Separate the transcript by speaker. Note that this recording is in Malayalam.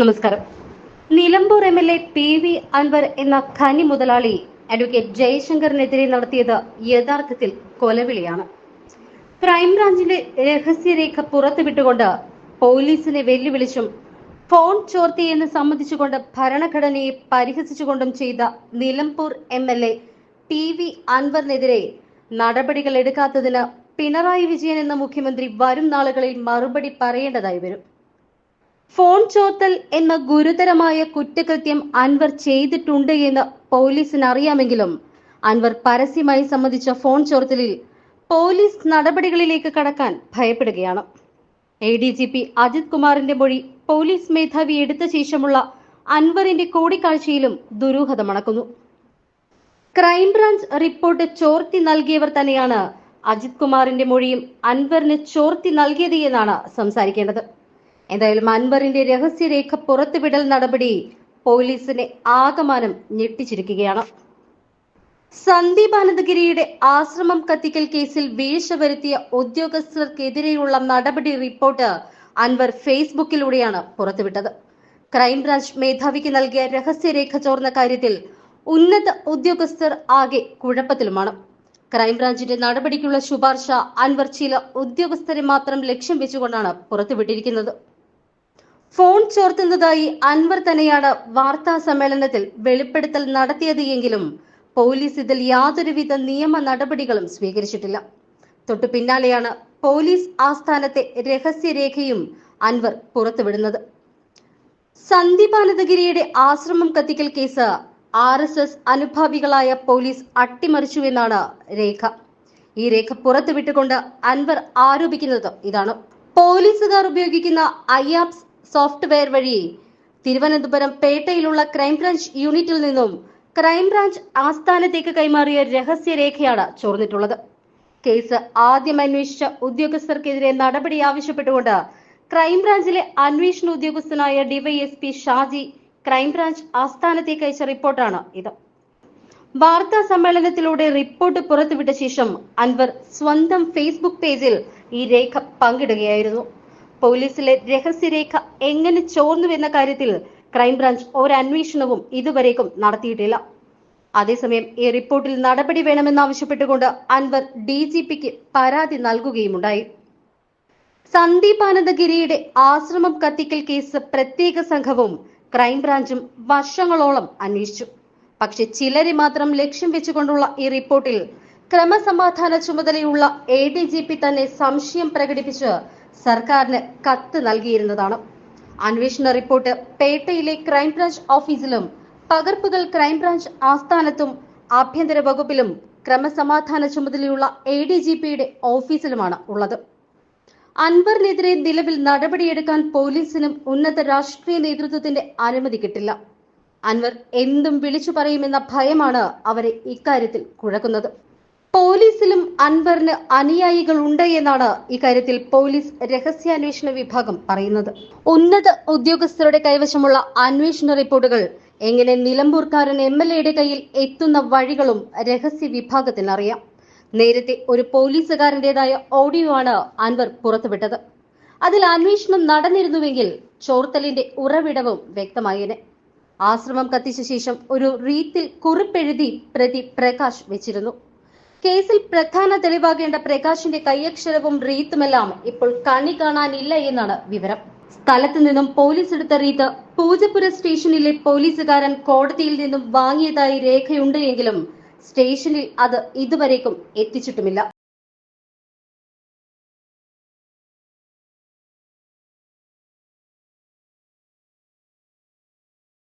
Speaker 1: നമസ്കാരം. Nilambur M L A P V Anvar എന്ന ഖനി മുതലാളി അഡ്വക്കേറ്റ് ജയശങ്കറിനെതിരെ നടത്തിയത് യഥാർത്ഥത്തിൽ കൊലവിളിയാണ്. ക്രൈംബ്രാഞ്ചിന്റെ രഹസ്യരേഖ പുറത്തുവിട്ടുകൊണ്ട് പോലീസിനെ വെല്ലുവിളിച്ചും ഫോൺ ചോർത്തി എന്ന് സംബന്ധിച്ചുകൊണ്ട് ഭരണഘടനയെ പരിഹസിച്ചുകൊണ്ടും ചെയ്ത Nilambur M L A P V അൻവറിനെതിരെ നടപടികൾ എടുക്കാത്തതിന് പിണറായി വിജയൻ എന്ന മുഖ്യമന്ത്രി വരും നാളുകളിൽ മറുപടി പറയേണ്ടതായി വരും. ഫോൺ ചോർത്തൽ എന്ന ഗുരുതരമായ കുറ്റകൃത്യം അൻവർ ചെയ്തിട്ടുണ്ട് എന്ന് പോലീസിന് അറിയാമെങ്കിലും അൻവർ പരസ്യമായി സംബന്ധിച്ച ഫോൺ ചോർത്തലിൽ പോലീസ് നടപടികളിലേക്ക് കടക്കാൻ ഭയപ്പെടുകയാണ്. A D G P Ajith കുമാറിന്റെ മൊഴി പോലീസ് മേധാവി എടുത്ത ശേഷമുള്ള അൻവറിന്റെ കൂടിക്കാഴ്ചയിലും ദുരൂഹത മണക്കുന്നു ക്രൈംബ്രാഞ്ച് റിപ്പോർട്ട് ചോർത്തി നൽകിയവർ തന്നെയാണ് അജിത് കുമാറിന്റെ മൊഴിയും അൻവറിന് ചോർത്തി നൽകിയത് എന്നാണ് സംസാരിക്കേണ്ടത്. എന്തായാലും അൻവറിന്റെ രഹസ്യരേഖ പുറത്തുവിടൽ നടപടി പോലീസിനെ ആകമാനം ഞെട്ടിച്ചിരിക്കുകയാണ്. സന്ദീപ് അനന്തഗിരിയുടെ ആശ്രമം കത്തിക്കൽ കേസിൽ വീഴ്ച വരുത്തിയ ഉദ്യോഗസ്ഥർക്കെതിരെയുള്ള നടപടി റിപ്പോർട്ട് അൻവർ ഫേസ്ബുക്കിലൂടെയാണ് പുറത്തുവിട്ടത്. ക്രൈംബ്രാഞ്ച് മേധാവിക്ക് നൽകിയ രഹസ്യരേഖ ചോർന്ന കാര്യത്തിൽ ഉന്നത ഉദ്യോഗസ്ഥർ ആകെ കുഴപ്പത്തിലുമാണ്. ക്രൈംബ്രാഞ്ചിന്റെ നടപടിക്കുള്ള ശുപാർശ അൻവർ ചില ഉദ്യോഗസ്ഥരെ മാത്രം ലക്ഷ്യം വെച്ചുകൊണ്ടാണ് പുറത്തുവിട്ടിരിക്കുന്നത്. ഫോൺ ചോർത്തുന്നതായി അൻവർ തന്നെയാണ് വാർത്താ സമ്മേളനത്തിൽ വെളിപ്പെടുത്തൽ നടത്തിയത് എങ്കിലും പോലീസ് ഇതിൽ യാതൊരുവിധ നിയമ നടപടികളും സ്വീകരിച്ചിട്ടില്ല. തൊട്ടു പിന്നാലെയാണ് പോലീസ് ആസ്ഥാനത്തെ രഹസ്യരേഖയും അൻവർ പുറത്തുവിടുന്നത്. സന്ദീപ് അനന്തഗിരിയുടെ ആശ്രമം കത്തിക്കൽ കേസ് ആർ എസ് എസ് അനുഭാവികളായ പോലീസ് അട്ടിമറിച്ചുവെന്നാണ് രേഖ. ഈ രേഖ പുറത്തുവിട്ടുകൊണ്ട് അൻവർ ആരോപിക്കുന്നത് ഇതാണ്. പോലീസുകാർ ഉപയോഗിക്കുന്ന ഐആപ്സ് സോഫ്റ്റ്വെയർ വഴി തിരുവനന്തപുരം പേട്ടയിലുള്ള ക്രൈംബ്രാഞ്ച് യൂണിറ്റിൽ നിന്നും ക്രൈംബ്രാഞ്ച് ആസ്ഥാനത്തേക്ക് കൈമാറിയ രഹസ്യരേഖയാണ് ചോർന്നിട്ടുള്ളത്. കേസ് ആദ്യം അന്വേഷിച്ച ഉദ്യോഗസ്ഥർക്കെതിരെ നടപടി ആവശ്യപ്പെട്ടുകൊണ്ട് ക്രൈംബ്രാഞ്ചിലെ അന്വേഷണ ഉദ്യോഗസ്ഥനായ ഡിവൈഎസ്പി ഷാജി ക്രൈംബ്രാഞ്ച് ആസ്ഥാനത്തേക്ക് അയച്ച റിപ്പോർട്ടാണ് ഇത്. വാർത്താ സമ്മേളനത്തിലൂടെ റിപ്പോർട്ട് പുറത്തുവിട്ട ശേഷം അൻവർ സ്വന്തം ഫേസ്ബുക്ക് പേജിൽ ഈ രേഖ പങ്കിടുകയായിരുന്നു. പോലീസിലെ രഹസ്യരേഖ എങ്ങനെ ചോർന്നുവെന്ന കാര്യത്തിൽ ക്രൈംബ്രാഞ്ച് ഒരന്വേഷണവും ഇതുവരേക്കും നടത്തിയിട്ടില്ല. അതേസമയം ഈ റിപ്പോർട്ടിൽ നടപടി വേണമെന്നാവശ്യപ്പെട്ടുകൊണ്ട് അൻവർ ഡി ജി പിക്ക് പരാതി നൽകുകയുമുണ്ടായി. സന്ദീപ് ആനന്ദഗിരിയുടെ ആശ്രമം കത്തിക്കൽ കേസ് പ്രത്യേക സംഘവും ക്രൈംബ്രാഞ്ചും വർഷങ്ങളോളം അന്വേഷിച്ചു. പക്ഷെ ചിലരെ മാത്രം ലക്ഷ്യം വെച്ചുകൊണ്ടുള്ള ഈ റിപ്പോർട്ടിൽ ക്രമസമാധാന ചുമതലയുള്ള എ ഡി ജി പി തന്നെ സംശയം പ്രകടിപ്പിച്ച് സർക്കാരിന് കത്ത് നൽകിയിരുന്നതാണ്. അന്വേഷണ റിപ്പോർട്ട് പേട്ടയിലെ ക്രൈംബ്രാഞ്ച് ഓഫീസിലും പകർപ്പുകൾ ക്രൈംബ്രാഞ്ച് ആസ്ഥാനത്തും ആഭ്യന്തര വകുപ്പിലും ക്രമസമാധാന ചുമതലയുള്ള എ ഡി ജി പിയുടെ ഓഫീസിലുമാണ് ഉള്ളത്. അൻവറിനെതിരെ നിലവിൽ നടപടിയെടുക്കാൻ പോലീസിനും ഉന്നത രാഷ്ട്രീയ നേതൃത്വത്തിന്റെ അനുമതി കിട്ടില്ല. അൻവർ എന്തും വിളിച്ചു പറയുമെന്ന ഭയമാണ് അവരെ ഇക്കാര്യത്തിൽ കുഴക്കുന്നത്. പോലീസിലും അൻവറിന് അനുയായികൾ ഉണ്ട് എന്നാണ് ഇക്കാര്യത്തിൽ പോലീസ് രഹസ്യാന്വേഷണ വിഭാഗം പറയുന്നത്. ഉന്നത ഉദ്യോഗസ്ഥരുടെ കൈവശമുള്ള അന്വേഷണ റിപ്പോർട്ടുകൾ എങ്ങനെ നിലമ്പൂർക്കാരൻ എം എൽ എയുടെ കയ്യിൽ എത്തുന്ന വഴികളും രഹസ്യ വിഭാഗത്തിന് അറിയാം നേരത്തെ ഒരു പോലീസുകാരന്റേതായ ഓഡിയോ ആണ് അൻവർ പുറത്തുവിട്ടത്. അതിൽ അന്വേഷണം നടന്നിരുന്നുവെങ്കിൽ ചോർത്തലിന്റെ ഉറവിടവും വ്യക്തമായേനെ. ആശ്രമം കത്തിച്ച ശേഷം ഒരു റീത്തിൽ കുറിപ്പെഴുതി പ്രതി പ്രകാശ് വെച്ചിരുന്നു. കേസിൽ പ്രധാന തെളിവാകേണ്ട പ്രകാശിന്റെ കൈയക്ഷരവും റീത്തുമെല്ലാം ഇപ്പോൾ കണി കാണാനില്ല എന്നാണ് വിവരം. സ്ഥലത്ത് നിന്നും പോലീസ് എടുത്ത റീത്ത് പൂജപ്പുര സ്റ്റേഷനിലെ പോലീസുകാരൻ കോടതിയിൽ നിന്നും വാങ്ങിയതായി രേഖയുണ്ട് എങ്കിലും സ്റ്റേഷനിൽ അത് ഇതുവരേക്കും എത്തിച്ചിട്ടുമില്ല.